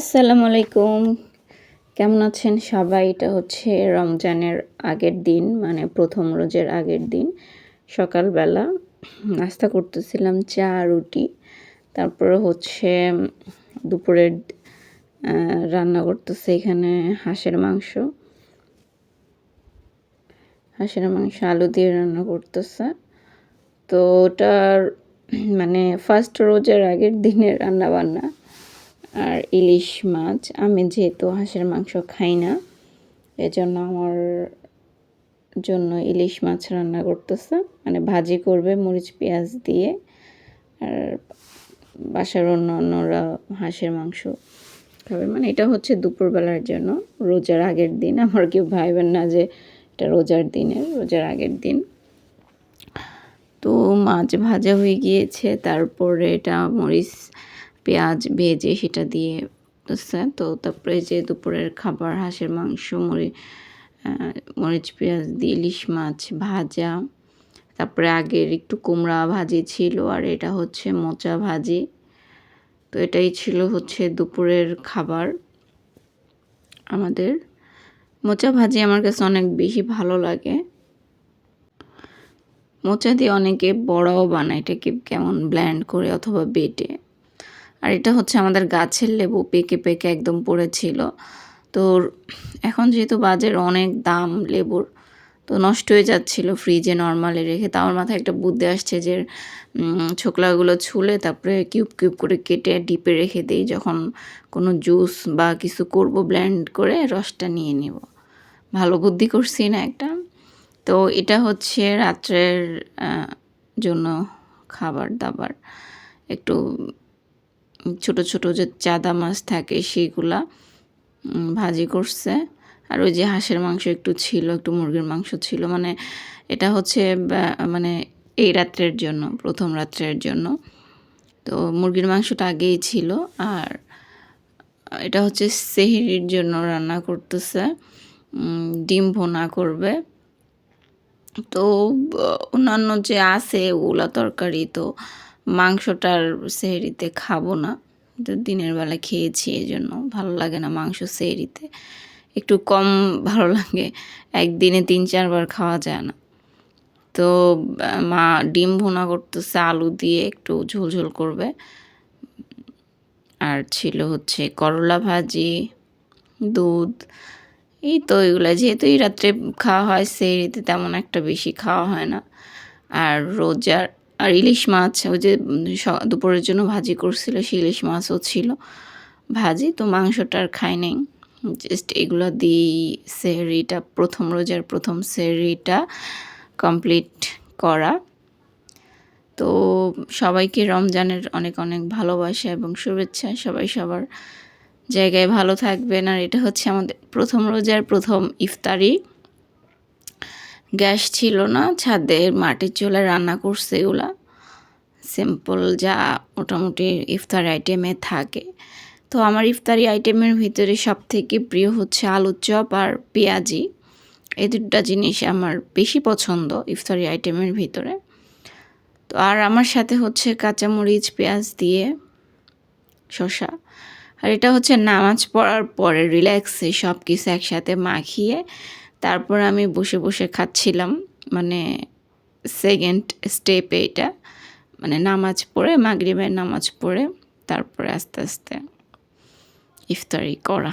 আসসালামু আলাইকুম। কেমন আছেন সবাই? এটা হচ্ছে রমজানের আগের দিন মানে প্রথম রোজের আগের দিন। সকালবেলা নাস্তা করতেছিলাম, চা, রুটি। তারপরে হচ্ছে দুপুরের রান্না করতেছে এখানে হাঁসের মাংস। হাঁসের মাংস, আলু দিয়ে রান্না করতেছে। তো ওটার মানে ফার্স্ট রোজের আগের দিনের রান্না বান্না আর ইলিশ মাছ। আমি যেহেতু হাঁসের মাংস খাই না, এজন্য আমার জন্য ইলিশ মাছ রান্না করতেছে। মানে ভাজি করবে মরিচ, পেঁয়াজ দিয়ে। আর বাসার অন্য অন্যরা হাঁসের মাংস খাবে। মানে এটা হচ্ছে দুপুরবেলার জন্য, রোজার আগের দিন। আমার কেউ ভাইবেন না যে এটা রোজার দিনের, রোজার আগের দিন। তো মাছ ভাজা হয়ে গিয়েছে, তারপরে এটা মরিচ পেঁয়াজ ভেজে সেটা দিয়ে তো তারপরে যে দুপুরের খাবার হাঁসের মাংস আহ, মরিচ পেঁয়াজ দিয়ে ইলিশ মাছ ভাজা তারপরে আগের একটু কুমড়া ভাজি ছিল আর এটা হচ্ছে মোচা ভাজি। তো এটাই ছিল হচ্ছে দুপুরের খাবার আমাদের। মোচা ভাজি আমার কাছে অনেক বেশি ভালো লাগে। মোচা দিয়ে অনেকে বড়াও বানায় এটাকে কেমন ব্ল্যান্ড করে অথবা বেটে। আর এটা হচ্ছে আমাদের গাছের লেবু পেকে পেকে একদম পড়েছিল। তো এখন যেহেতু বাজারে অনেক দাম লেবুর, তো নষ্ট হয়ে যাচ্ছিল ফ্রিজে নর্মালি রেখে। তা আমার মাথায় একটা বুদ্ধি আসছে যে ছোকলাগুলো ছুলে তারপরে কিউব কিউব করে কেটে ডিপে রেখে দিই, যখন কোনো জুস বা কিছু করব ব্লেন্ড করে রসটা নিয়ে নেব। ভালো বুদ্ধি করছি না একটা। তো এটা হচ্ছে রাত্রের জন্য খাবার দাবার। একটু ছোট ছোট যে চাদা মাছ থাকে সেইগুলা ভাজি করছে। আর ওই যে হাঁসের মাংস একটু ছিল, একটু মুরগির মাংস ছিল মানে এটা হচ্ছে মানে এই রাত্রের জন্য, প্রথম রাত্রের জন্য। তো মুরগির মাংসটা আগেই ছিল, আর এটা হচ্ছে সেহরির জন্য রান্না করতেছে ডিম ভোনা করবে। তো, অন্যান্য যে আছে, ওগুলা তরকারি, তো মাংসটার সেহরিতে খাব না। তো দিনের বেলা খেয়েছি এই জন্য ভালো লাগে না মাংস সেহরিতে। একটু কম ভালো লাগে, একদিনে তিন চারবার খাওয়া যায় না। তো, মা ডিম ভুনা করতেছে, আলু দিয়ে একটু ঝোল ঝোল করবে। আর ছিল হচ্ছে করলা ভাজি, দুধ, এই তো এগুলো। যেহেতু এই রাত্রে খাওয়া হয় সেরিতে তেমন একটা বেশি খাওয়া হয় না। আর রোজার আর ইলিশ মাছ, ওই যে দুপুরের জন্য ভাজি করছিল সেই ইলিশ মাছও ছিল। ভাজি, তো মাংসটা আর খাই নাই। জাস্ট এগুলো দিয়েই সেহরিটা, প্রথম রোজার প্রথম সেহরিটা কমপ্লিট করা। তো সবাইকে রমজানের অনেক অনেক ভালোবাসা এবং শুভেচ্ছা। সবাই সবার জায়গায় ভালো থাকবেন। আর এটা হচ্ছে আমাদের প্রথম রোজার প্রথম ইফতারি। গ্যাস ছিল না, ছাদে মাটির চুলায় রান্না করছে এগুলা সিম্পল যা মোটামুটি ইফতার আইটেমে থাকে। তো আমার ইফতারি আইটেমের ভিতরে সব থেকে প্রিয় হচ্ছে আলুর চপ আর পেঁয়াজি। এই দুটা জিনিস আমার বেশি পছন্দ ইফতারি আইটেমের ভিতরে। তো আর আমার সাথে হচ্ছে কাঁচামরিচ, পেঁয়াজ দিয়ে শসা। আর এটা হচ্ছে নামাজ পড়ার পরে রিল্যাক্সে সব কিছু একসাথে মাখিয়ে তারপর আমি বসে বসে খাচ্ছিলাম মানে সেকেন্ড স্টেপে এটা মানে নামাজ পড়ে, মাগরিবের নামাজ পড়ে, তারপরে আস্তে আস্তে ইফতারি করা।